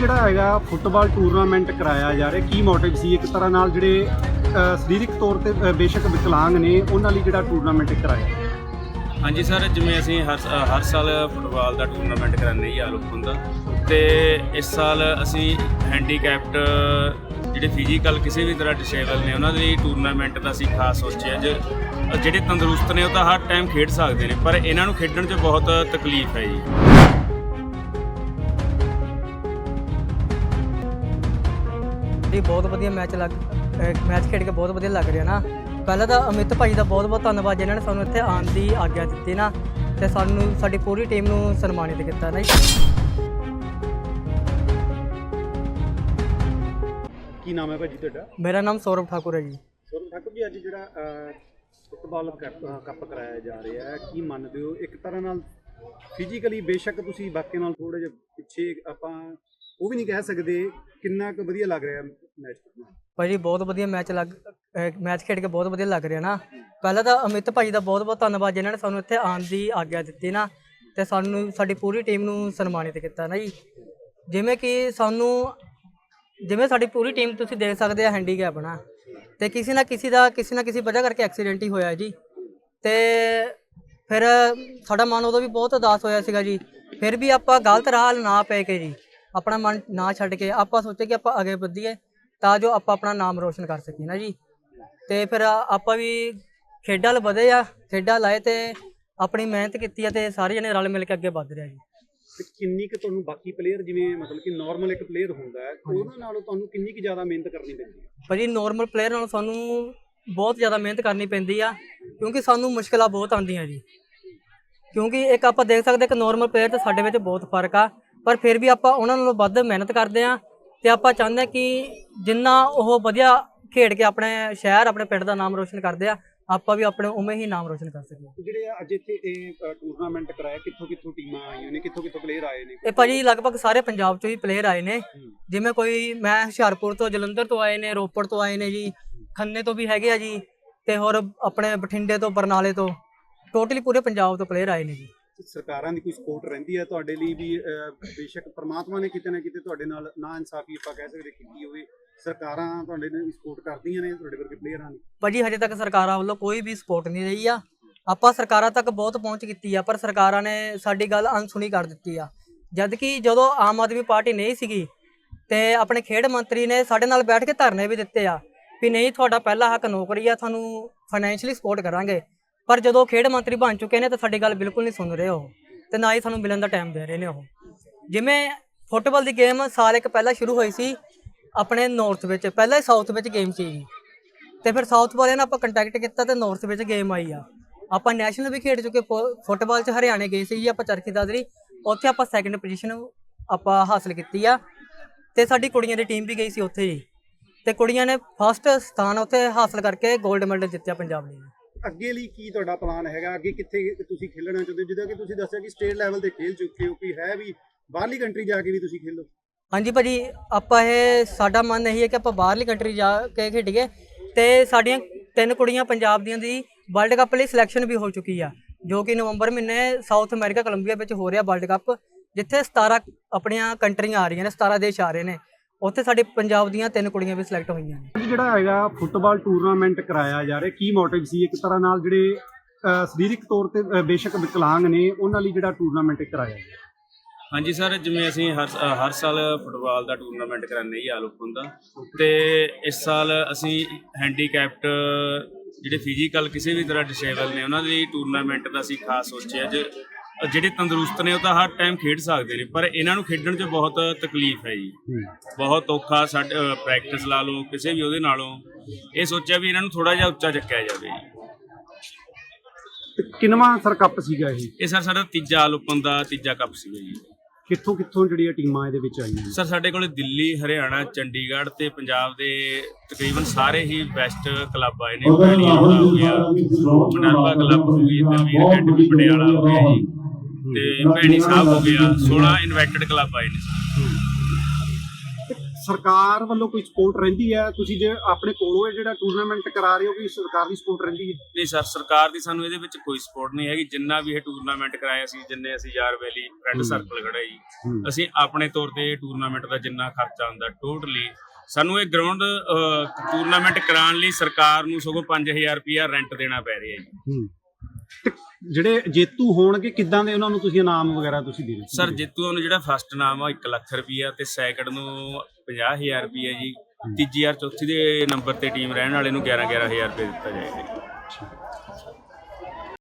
ਜਿਹੜਾ ਹੈਗਾ football tournament ਕਰਾਇਆ ਜਾ ਰਿਹਾ, ਕੀ ਮੋਟਿਵ ਸੀ? ਇੱਕ ਤਰ੍ਹਾਂ ਨਾਲ ਜਿਹੜੇ ਸਰੀਰਕ ਤੌਰ ਤੇ ਬੇਸ਼ੱਕ ਵਿਕਲਾਂਗ ਨੇ, ਉਹਨਾਂ ਲਈ ਜਿਹੜਾ ਟੂਰਨਾਮੈਂਟ ਕਰਾਇਆ? ਹਾਂਜੀ ਸਰ, ਜਿਵੇਂ ਅਸੀਂ ਹਰ ਸ- ਹਰ ਸਾਲ ਫੁੱਟਬਾਲ ਦਾ ਟੂਰਨਾਮੈਂਟ ਕਰਾਉਂਦੇ ਹੀ ਆਲੋਕ ਹੁੰਦਾ ਤੇ ਇਸ ਸਾਲ ਅਸੀਂ ਹੈਂਡੀਕੈਪਟ ਜਿਹੜੇ ਫਿਜ਼ੀਕਲ ਕਿਸੇ ਵੀ ਤਰ੍ਹਾਂ ਡਿਸੇਬਲ ਨੇ, ਉਹਨਾਂ ਦੇ ਲਈ ਟੂਰਨਾਮੈਂਟ ਦਾ ਅਸੀਂ ਖਾਸ ਸੋਚਿਆ ਜ। ਜਿਹੜੇ ਤੰਦਰੁਸਤ ਨੇ, ਉਹ ਤਾਂ ਹਰ ਟਾਈਮ ਖੇਡ ਸਕਦੇ ਨੇ, ਪਰ ਇਹਨਾਂ ਨੂੰ ਖੇਡਣ 'ਚ ਬਹੁਤ ਤਕਲੀਫ ਹੈ ਜੀ। ਜੀ ਬਹੁਤ ਵਧੀਆ ਮੈਚ ਲੱਗ ਮੈਚ ਖੇਡ ਕੇ ਬਹੁਤ ਵਧੀਆ ਲੱਗ ਰਿਹਾ ਨਾ। ਪਹਿਲਾਂ ਤਾਂ ਅਮਿਤ ਭਾਈ ਦਾ ਬਹੁਤ ਬਹੁਤ ਧੰਨਵਾਦ ਜਿਨ੍ਹਾਂ ਨੇ ਸਾਨੂੰ ਇੱਥੇ ਆਉਣ ਦੀ ਆਗਿਆ ਦਿੱਤੀ ਨਾ। ਤੇ ਸਾਨੂੰ ਸਾਡੀ ਪੂਰੀ ਟੀਮ ਨੂੰ ਸਨਮਾਨਿਤ ਕੀਤਾ ਨਾ ਕੀ ਨਾਮ ਹੈ ਭਾਜੀ ਤੁਹਾਡਾ? ਮੇਰਾ ਨਾਮ ਸੌਰਵ ਠਾਕੁਰ ਹੈ ਜੀ। ਸੋਰਮ ਠਾਕੁਰ ਜੀ ਅੱਜ ਜਿਹੜਾ ਫੁੱਟਬਾਲ ਕੱਪ ਕਰਾਇਆ ਜਾ ਰਿਹਾ ਹੈ ਕੀ ਮੰਨਦੇ ਹੋ? ਇੱਕ ਤਰ੍ਹਾਂ ਨਾਲ ਫਿਜ਼ੀਕਲੀ ਬੇਸ਼ੱਕ ਤੁਸੀਂ ਬਾਕੀ ਨਾਲ ਥੋੜੇ ਜਿਹਾ ਪਿੱਛੇ ਆਪਾਂ ਉਹ ਵੀ ਨਹੀਂ ਕਹਿ ਸਕਦੇ ਕਿੰਨਾ ਕੁ ਵਧੀਆ ਲੱਗ ਰਿਹਾ ਮੈਚ ਭਾਈ ਜੀ ਬਹੁਤ ਵਧੀਆ ਮੈਚ ਲੱਗ ਮੈਚ ਖੇਡ ਕੇ ਬਹੁਤ ਵਧੀਆ ਲੱਗ ਰਿਹਾ ਨਾ। ਪਹਿਲਾਂ ਤਾਂ ਅਮਿਤ ਭਾਈ ਦਾ ਬਹੁਤ ਬਹੁਤ ਧੰਨਵਾਦ, ਜਿਨ੍ਹਾਂ ਨੇ ਸਾਨੂੰ ਇੱਥੇ ਆਉਣ ਦੀ ਆਗਿਆ ਦਿੱਤੀ ਨਾ, ਤੇ ਸਾਨੂੰ ਸਾਡੀ ਪੂਰੀ ਟੀਮ ਨੂੰ ਸਨਮਾਨਿਤ ਕੀਤਾ ਨਾ ਜੀ। ਜਿਵੇਂ ਕਿ ਸਾਨੂੰ ਜਿਵੇਂ ਸਾਡੀ ਪੂਰੀ ਟੀਮ ਤੁਸੀਂ ਦੇਖ ਸਕਦੇ ਆ ਹੈਂਡੀਕੈਪ ਨਾ। ਤੇ ਕਿਸੇ ਨਾ ਕਿਸੇ ਦਾ ਕਿਸੇ ਨਾ ਕਿਸੇ ਵਜ੍ਹਾ ਕਰਕੇ ਐਕਸੀਡੈਂਟ ਹੀ ਹੋਇਆ ਜੀ। ਤੇ ਫਿਰ ਸਾਡਾ ਮਨ ਉਦੋਂ ਵੀ ਬਹੁਤ ਉਦਾਸ ਹੋਇਆ ਸੀਗਾ ਜੀ। ਫਿਰ ਵੀ ਆਪਾਂ ਗਲਤ ਰਾਹ ਨਾ ਪੈ ਕੇ ਜੀ। ਆਪਣਾ ਮਨ ਨਾ ਛੱਡ ਕੇ ਆਪਾਂ ਸੋਚੇ ਕਿ ਆਪਾਂ ਅੱਗੇ ਵਧੀਏ ਤਾਂ ਜੋ ਆਪਾਂ ਆਪਣਾ ਨਾਮ ਰੋਸ਼ਨ ਕਰ ਸਕੀਏ ਨਾ ਜੀ। ਤੇ ਫਿਰ ਆਪਾਂ ਵੀ ਖੇਡਾਂ ਵੱਲ ਵਧੇ ਆ ਖੇਡਾਂ ਲਾਏ ਤੇ ਆਪਣੀ ਮਿਹਨਤ ਕੀਤੀ ਆ ਤੇ ਸਾਰੇ ਜਣੇ ਰਲ ਮਿਲ ਕੇ ਅੱਗੇ ਵੱਧ ਰਿਹਾ ਜੀ। ਤੇ ਕਿੰਨੀ ਕੁ ਤੁਹਾਨੂੰ ਬਾਕੀ ਪਲੇਅਰ ਜਿਵੇਂ ਮਤਲਬ ਕਿ ਨਾਰਮਲ ਇੱਕ ਪਲੇਅਰ ਹੁੰਦਾ ਹੈ ਉਹਨਾਂ ਨਾਲੋਂ ਤੁਹਾਨੂੰ ਕਿੰਨੀ ਕੁ ਜ਼ਿਆਦਾ ਮਿਹਨਤ ਕਰਨੀ ਪੈਂਦੀ ਹੈ? ਭਾਜੀ ਨਾਰਮਲ ਪਲੇਅਰ ਨਾਲੋਂ ਸਾਨੂੰ ਬਹੁਤ ਜ਼ਿਆਦਾ ਮਿਹਨਤ ਕਰਨੀ ਪੈਂਦੀ ਆ ਕਿਉਂਕਿ ਸਾਨੂੰ ਮੁਸ਼ਕਲਾਂ ਬਹੁਤ ਆਉਂਦੀਆਂ ਜੀ। ਕਿਉਂਕਿ ਇੱਕ ਆਪਾਂ ਦੇਖ ਸਕਦੇ ਕਿ ਨਾਰਮਲ ਪਲੇਅਰ ਤੇ ਸਾਡੇ ਵਿੱਚ ਬਹੁਤ ਫ਼ਰਕ ਆ ਪਰ ਫਿਰ ਵੀ ਆਪਾਂ ਉਹਨਾਂ ਨਾਲੋਂ ਵੱਧ ਮਿਹਨਤ ਕਰਦੇ ਆ ਤੇ ਆਪਾਂ ਚਾਹੁੰਦੇ ਆ ਕਿ ਜਿੰਨਾ ਉਹ ਵਧੀਆ ਖੇਡ ਕੇ ਆਪਣੇ ਸ਼ਹਿਰ ਆਪਣੇ ਪਿੰਡ ਦਾ ਨਾਮ ਰੋਸ਼ਨ ਕਰਦੇ ਆ ਆਪਾਂ ਵੀ ਆਪਣੇ ਉਵੇਂ ਹੀ ਨਾਮ ਰੋਸ਼ਨ ਕਰ ਸਕੀਏ। ਜਿਹੜੇ ਅੱਜ ਇੱਥੇ ਇਹ ਟੂਰਨਾਮੈਂਟ ਕਰਾਇਆ ਕਿੱਥੋਂ ਕਿੱਥੋਂ ਟੀਮਾਂ ਆਈਆਂ ਨੇ ਕਿੱਥੋਂ ਕਿੱਥੋਂ ਪਲੇਅਰ ਆਏ ਨੇ? ਇਹ ਭਾਜੀ ਲਗਭਗ ਸਾਰੇ ਪੰਜਾਬ ਚੋਂ ਹੀ ਪਲੇਅਰ ਆਏ ਨੇ। ਜਿਵੇਂ ਕੋਈ ਮੈਂ ਹੁਸ਼ਿਆਰਪੁਰ ਤੋਂ ਜਲੰਧਰ ਤੋਂ ਆਏ ਨੇ ਰੋਪੜ ਤੋਂ ਆਏ ਨੇ ਜੀ ਖੰਨੇ ਤੋਂ ਵੀ ਹੈਗੇ ਆ ਜੀ ਤੇ ਹੋਰ ਆਪਣੇ ਬਠਿੰਡੇ ਤੋਂ ਬਰਨਾਲੇ ਤੋਂ ਟੋਟਲੀ ਪੂਰੇ ਪੰਜਾਬ ਤੋਂ ਪਲੇਅਰ ਆਏ ਨੇ ਜੀ। ਸਰਕਾਰਾਂ ਦੀ ਕੋਈ ਸਪੋਰਟ ਰਹਿੰਦੀ ਹੈ ਤੁਹਾਡੇ ਲਈ ਵੀ ਬੇਸ਼ੱਕ ਪ੍ਰਮਾਤਮਾ ਨੇ ਕਿਤੇ ਨਾ ਕਿਤੇ ਤੁਹਾਡੇ ਨਾਲ ਨਾ ਇਨਸਾਫੀ ਆਪਾਂ ਕਹਿ ਸਕਦੇ ਕੀਤੀ ਹੋਵੇ। ਸਰਕਾਰਾਂ ਤੁਹਾਡੇ ਨਾਲ ਸਪੋਰਟ ਕਰਦੀਆਂ ਨੇ, ਤੁਹਾਡੇ ਵਰਗੇ ਪਲੇਅਰਾਂ ਦੀ। ਭਾਜੀ ਹਜੇ ਤੱਕ ਸਰਕਾਰਾਂ ਵੱਲੋਂ ਕੋਈ ਵੀ ਸਪੋਰਟ ਨਹੀਂ ਰਹੀ ਆ। ਆਪਾਂ ਸਰਕਾਰਾਂ ਤੱਕ ਬਹੁਤ ਪਹੁੰਚ ਕੀਤੀ ਆ, ਪਰ ਸਰਕਾਰਾਂ ਨੇ ਸਾਡੀ ਗੱਲ ਅਣਸੁਣੀ ਕਰ ਦਿੱਤੀ ਆ। ਜਦ ਕਿ ਜਦੋਂ ਆਮ ਆਦਮੀ ਪਾਰਟੀ ਨਹੀਂ ਸੀਗੀ, ਤੇ ਆਪਣੇ ਖੇਡ ਮੰਤਰੀ ਨੇ ਸਾਡੇ ਨਾਲ ਬੈਠ ਕੇ ਧਰਨੇ ਵੀ ਦਿੱਤੇ ਆ, ਵੀ ਨਹੀਂ, ਤੁਹਾਡਾ ਪਹਿਲਾ ਹੱਕ ਨੌਕਰੀ ਆ, ਤੁਹਾਨੂੰ ਫਾਈਨੈਂਸ਼ੀਅਲੀ ਸਪੋਰਟ ਕਰਾਂਗੇ। ਪਰ ਜਦੋਂ ਖੇਡ ਮੰਤਰੀ ਬਣ ਚੁੱਕੇ ਨੇ ਤਾਂ ਸਾਡੀ ਗੱਲ ਬਿਲਕੁਲ ਨਹੀਂ ਸੁਣ ਰਹੇ ਉਹ, ਤੇ ਨਾ ਹੀ ਸਾਨੂੰ ਮਿਲਣ ਦਾ ਟਾਈਮ ਦੇ ਰਹੇ ਨੇ ਉਹ। ਜਿਵੇਂ ਫੁੱਟਬਾਲ ਦੀ ਗੇਮ ਸਾਲ ਇੱਕ ਪਹਿਲਾਂ ਸ਼ੁਰੂ ਹੋਈ ਸੀ, ਆਪਣੇ ਨਾਰਥ ਵਿੱਚ, ਪਹਿਲਾਂ ਹੀ ਸਾਊਥ ਵਿੱਚ ਗੇਮ ਸੀ ਜੀ। ਤੇ ਫਿਰ ਸਾਊਥ ਵਾਲਿਆਂ ਨਾਲ ਆਪਾਂ ਕੰਟੈਕਟ ਕੀਤਾ ਤੇ ਨਾਰਥ ਵਿੱਚ ਗੇਮ ਆਈ ਆ। ਆਪਾਂ ਨੈਸ਼ਨਲ ਵੀ ਖੇਡ ਚੁੱਕੇ, ਫੁ- ਫੁੱਟਬਾਲ 'ਚ ਹਰਿਆਣੇ ਗਏ ਸੀ ਜੀ, ਆਪਾਂ ਚਰਖੀ ਦਾਦਰੀ, ਉੱਥੇ ਆਪਾਂ ਸੈਕੰਡ ਪੋਜੀਸ਼ਨ ਆਪਾਂ ਹਾਸਲ ਕੀਤੀ ਆ। ਤੇ ਸਾਡੀ ਕੁੜੀਆਂ ਦੀ ਟੀਮ ਵੀ ਗਈ ਸੀ ਉੱਥੇ ਜੀ। ਤੇ ਕੁੜੀਆਂ ਨੇ ਫਸਟ ਸਥਾਨ ਉੱਥੇ ਹਾਸਲ ਕਰਕੇ 골ਡ ਮੈਡਲ ਜਿੱਤਿਆ ਪੰਜਾਬ ਲਈ ਅੱਗੇ ਲਈ ਕੀ ਤੁਹਾਡਾ ਪਲਾਨ ਹੈਗਾ? ਅੱਗੇ ਕਿੱਥੇ ਤੁਸੀਂ ਖੇਲਣਾ ਚਾਹੁੰਦੇ ਹੋ? ਜਿੱਦਾਂ ਕਿ ਤੁਸੀਂ ਦੱਸਿਆ ਕਿ ਸਟੇਟ ਲੈਵਲ ਤੇ ਖੇਲ ਚੁੱਕੇ ਹੋ ਕਿ ਹੈ ਵੀ ਬਾਹਰਲੀ ਕੰਟਰੀ ਜਾ ਕੇ ਵੀ ਤੁਸੀਂ ਖੇਲੋ? ਹਾਂਜੀ ਭਾਜੀ, ਆਪਾਂ ਇਹ, ਸਾਡਾ ਮਨ ਇਹੀ ਹੈ ਕਿ ਆਪਾਂ ਬਾਹਰਲੀ ਕੰਟਰੀ ਜਾ ਕੇ ਖੇਡੀਏ ਤੇ ਸਾਡੀਆਂ ਤਿੰਨ ਕੁੜੀਆਂ ਪੰਜਾਬ ਦੀਆਂ ਦੀ ਵਰਲਡ ਕੱਪ ਲਈ ਸਿਲੈਕਸ਼ਨ ਵੀ ਹੋ ਚੁੱਕੀ ਆ, ਜੋ ਕਿ ਨਵੰਬਰ ਮਹੀਨੇ ਸਾਊਥ ਅਮਰੀਕਾ ਕੋਲੰਬੀਆ ਵਿੱਚ ਹੋ ਰਿਹਾ ਵਰਲਡ ਕੱਪ ਜਿੱਥੇ 17 ਆਪਣੀਆਂ ਕੰਟਰੀਆਂ ਆ ਰਹੀਆਂ ਨੇ 17 ਦੇਸ਼ ਆ ਰਹੇ ਨੇ। ਉੱਥੇ ਸਾਡੇ ਪੰਜਾਬ ਦੀਆਂ ਤਿੰਨ ਕੁੜੀਆਂ ਵੀ ਸਿਲੈਕਟ ਹੋਈਆਂ ਨੇ। ਅੱਜ ਜਿਹੜਾ ਹੈਗਾ ਫੁੱਟਬਾਲ ਟੂਰਨਾਮੈਂਟ ਕਰਾਇਆ ਜਾ ਰਿਹਾ ਕੀ ਮੋਟਿਵ ਸੀ? ਇੱਕ ਤਰ੍ਹਾਂ ਨਾਲ ਜਿਹੜੇ ਸਰੀਰਕ ਤੌਰ ਤੇ ਬੇਸ਼ੱਕ ਵਿਕਲਾਂਗ ਨੇ ਉਹਨਾਂ ਲਈ ਜਿਹੜਾ ਟੂਰਨਾਮੈਂਟ ਕਰਾਇਆ ਗਿਆ? ਹਾਂਜੀ ਸਰ ਜਿਵੇਂ ਅਸੀਂ ਹਰ ਹਰ ਸਾਲ ਫੁੱਟਬਾਲ ਦਾ ਟੂਰਨਾਮੈਂਟ ਕਰਾਉਂਦੇ ਹੀ ਆਲੋਕ ਹੁੰਦਾ ਤੇ ਇਸ ਸਾਲ ਅਸੀਂ ਹੈਂਡੀਕੈਪਟ ਜਿਹੜੇ ਫਿਜ਼ੀਕਲ ਕਿਸੇ ਵੀ ਤਰ੍ਹਾਂ ਡਿਸੇਬਲ ਨੇ ਉਹਨਾਂ ਦੇ ਲਈ ਟੂਰਨਾਮੈਂਟ ਦਾ ਅਸੀਂ ਖਾਸ ਸੋਚਿਆ। ਜ ਜਿਹੜੇ ਤੰਦਰੁਸਤ ਨੇ ਉਹ ਤਾਂ ਹਰ ਟਾਈਮ ਖੇਡ ਸਕਦੇ ਨੇ ਪਰ ਇਹਨਾਂ ਨੂੰ ਖੇਡਣ 'ਚ ਬਹੁਤ ਤਕਲੀਫ ਹੈ ਜੀ। ਬਹੁਤ ਔਖਾ ਸਾਡੇ ਪ੍ਰੈਕਟਿਸ ਲਾ ਲਓ ਕਿਸੇ ਵੀ ਉਹਦੇ ਨਾਲੋਂ। ਇਹ ਸੋਚਿਆ ਵੀ ਇਹਨਾਂ ਨੂੰ ਥੋੜਾ ਜਿਹਾ ਉੱਚਾ ਚੱਕਿਆ ਜਾਵੇ ਜੀ। ਕਿੰਨਵਾਂ ਸਰ ਕੱਪ ਸੀਗਾ ਇਹ? ਇਹ ਸਰ ਸਾਡਾ ਤੀਜਾ ਓਪਨ ਦਾ ਤੀਜਾ ਕੱਪ ਸੀਗਾ ਜੀ। ਕਿੱਥੋਂ ਕਿੱਥੋਂ ਜਿਹੜੀਆਂ ਟੀਮਾਂ ਇਹਦੇ ਵਿੱਚ ਆਈਆਂ? ਨੇ ਸਰ ਸਾਡੇ ਕੋਲੇ ਦਿੱਲੀ ਹਰਿਆਣਾ ਚੰਡੀਗੜ੍ਹ ਤੇ ਪੰਜਾਬ ਦੇ ਤਕਰੀਬਨ ਸਾਰੇ ਹੀ ਬੈਸਟ ਕਲੱਬ ਆਏ ਨੇ। ਹੋ ਗਿਆ। ਮਨਰਵਾ ਕਲੱਬ ਹੋ ਗਈ ਦਲਵੀਰ ਅਕੈਡਮੀ ਪਟਿਆਲਾ ਹੋ ਗਿਆ ਜੀ। ਤੇ ਭੈਣੀ ਸਾਹਿਬ ਹੋ ਗਿਆ 16 ਇਨਵਾਈਟਡ ਕਲੱਬ ਆਏ ਨੇ। ਸਰ ਸਰਕਾਰ ਵੱਲੋਂ ਕੋਈ ਸਪੋਰਟ ਰਹਿੰਦੀ ਹੈ? ਤੁਸੀਂ ਜੇ ਆਪਣੇ ਕੋਲੋਂ ਇਹ ਜਿਹੜਾ ਟੂਰਨਾਮੈਂਟ ਕਰਾ ਰਹੇ ਹੋ ਕਿ ਸਰਕਾਰ ਦੀ ਸਪੋਰਟ ਰਹਿੰਦੀ ਹੈ? ਨਹੀਂ ਸਰ ਸਰਕਾਰ ਦੀ ਸਾਨੂੰ ਇਹਦੇ ਵਿੱਚ ਕੋਈ ਸਪੋਰਟ ਨਹੀਂ ਹੈਗੀ। ਜਿੰਨਾ ਵੀ ਇਹ ਟੂਰਨਾਮੈਂਟ ਕਰਾਇਆ ਸੀ ਜਿੰਨੇ ਅਸੀਂ ਯਾਰ ਵੈਲੀ ਫਰੈਂਡ। ਸਰਕਲ ਖੜਾ ਜੀ ਅਸੀਂ ਆਪਣੇ ਤੌਰ ਤੇ ਟੂਰਨਾਮੈਂਟ ਦਾ ਜਿੰਨਾ ਖਰਚਾ ਹੁੰਦਾ ਟੋਟਲੀ ਸਾਨੂੰ ਇਹ ਗਰਾਊਂਡ ਟੂਰਨਾਮੈਂਟ ਕਰਾਉਣ ਲਈ ਸਰਕਾਰ ਨੂੰ ਸਗੋਂ 5000 ਰੁਪਇਆ ਰੈਂਟ ਦੇਣਾ ਪੈ ਰਿਹਾ ਜੀ। ਹੂੰ। ਤੇ ਜਿਹੜੇ ਜੇਤੂ ਹੋਣਗੇ ਕਿੱਦਾਂ ਦੇ ਉਹਨਾਂ ਨੂੰ ਤੁਸੀਂ ਇਨਾਮ ਵਗੈਰਾ ਤੁਸੀਂ ਦੇ ਰਹੇ ਹੋ? ਸਰ ਜੇਤੂਆਂ ਨੂੰ ਜਿਹੜਾ ਫਸਟ ਨਾਮ ਆ 1 ਲੱਖ ਰੁਪਇਆ ਤੇ ਸੈਕੰਡ ਨੂੰ 50000 ਰੁਪਇਆ ਜੀ ਤੀਜੀ ਯਾਰ ਚੌਥੀ ਦੇ ਨੰਬਰ ਤੇ ਟੀਮ ਰਹਿਣ ਵਾਲੇ ਨੂੰ 11 11000 ਰੁਪਏ ਦਿੱਤਾ ਜਾਏਗਾ ਜੀ।